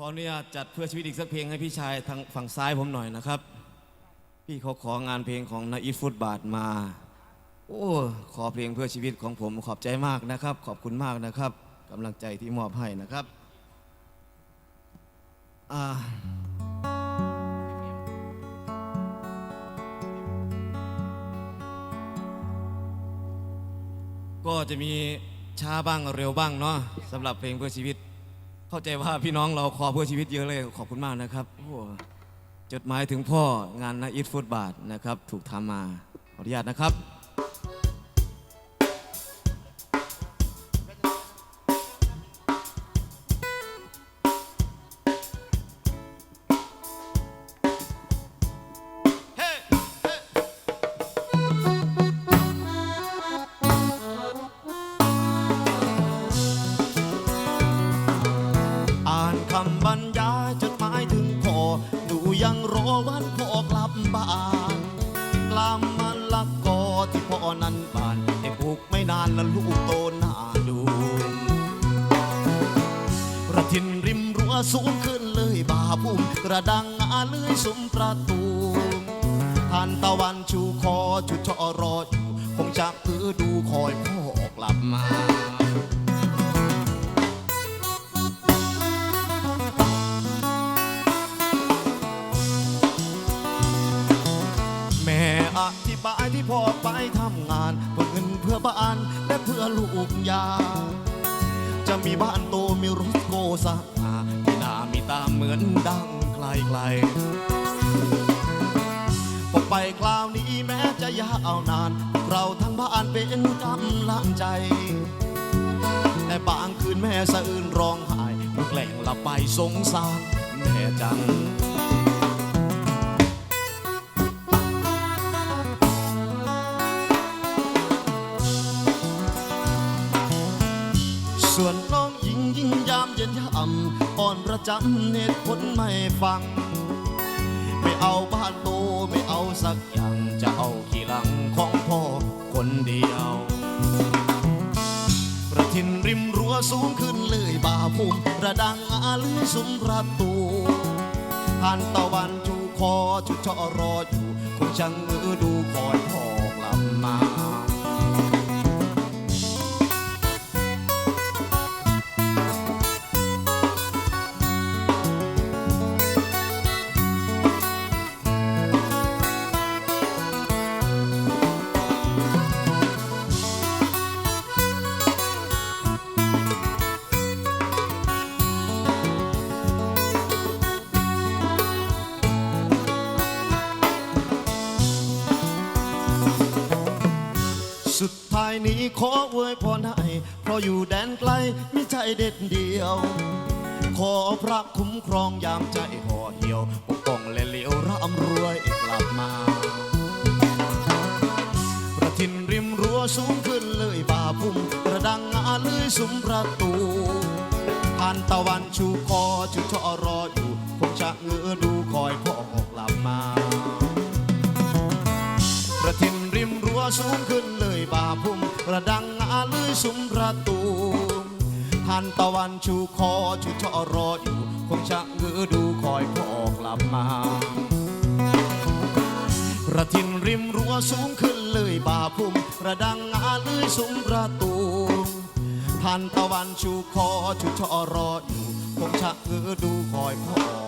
ขออนุญาตจัดเพื่อชีวิตอีกสักเพลงให้พี่ชายทางฝั่งซ้ายผมหน่อยนะครับ พี่เขาของานเพลงของนาอีทฟุตบาทมา โอ้ขอเพลงเพื่อชีวิตของผมขอบใจมากนะครับ ขอบคุณมากนะครับกำลังใจที่มอบให้นะครับอ่าก็จะมีช้าบ้างเร็วบ้างเนาะสำหรับเพลงเพื่อชีวิต เข้าใจว่าพี่น้องเราขอเพื่อชีวิตเยอะเลยขอบคุณมากนะครับโอ้จดหมายถึงพ่องานนาอิทฟุตบาทนะครับ ถูกทำมาขออนุญาตนะครับ ยังรอวันพ่อกลับบ้านกลามมันละกอที่พ่อนั้นบ้านแต่ปลูกไม่นานแล้วลูกโตหน้าดูระทินริมรั้วสูงขึ้นเลยบาพุ่มกระดังอาเลื่อยสมประตูทานตะวันชูคอจุดชอรออยู่คงจะคือดูคอยพ่อกลับมา บายที่พ่อไปทำงานเพื่อเงินเพื่อบ้านและเพื่อลูกยา จะมีบ้านโตมีรถโกสะอามีหน้ามีตาเหมือนดังไกลไกลพอไปคราวนี้แม้จะยาวนาน เราทั้งบ้านเป็นกำลังใจ แต่บางคืนแม่สะอื้นร้องไห้ลูกแหล่งหลับไปสงสารแม่จัง ยิ่งยามเย็นยามอ่อนประจำเหตุผลไม่ฟัง ไม่เอาบ้านโตไม่เอาสักอย่าง จะเอาขี่หลังของพ่อคนเดียวประทินริมรั้วสูงขึ้นเลยบาพุ่มระดังอาลือสุมประตูผ่านตะวันจูคอจุดชอรออยู่คงช่างมือดูคอ สุดท้ายนี้ขออวยพรให้ เพราะอยู่แดนไกลมีใจเด็ดเดียว ขอพระคุ้มครองยามใจห่อเหี่ยวปกป้องและเหลียวร่ำรวยกลับมา ประทินริมรั้วสูงขึ้นเลยบาพุ่มระดังอาเลือสุมประตูผ่านตะวันชูคอจุดชอรออยู่ ระดังอาลือสุมประตูผ่านตะวันชูคอชูชอรออยู่คงจะเงือดูคอยพอกลับมาระทินริมรั้วสูงขึ้นเลยบาพุ่มระดังอาลือสุมประตูผ่านตะวันชูคอชูชอรออยู่คงจะเงือดูคอยพอก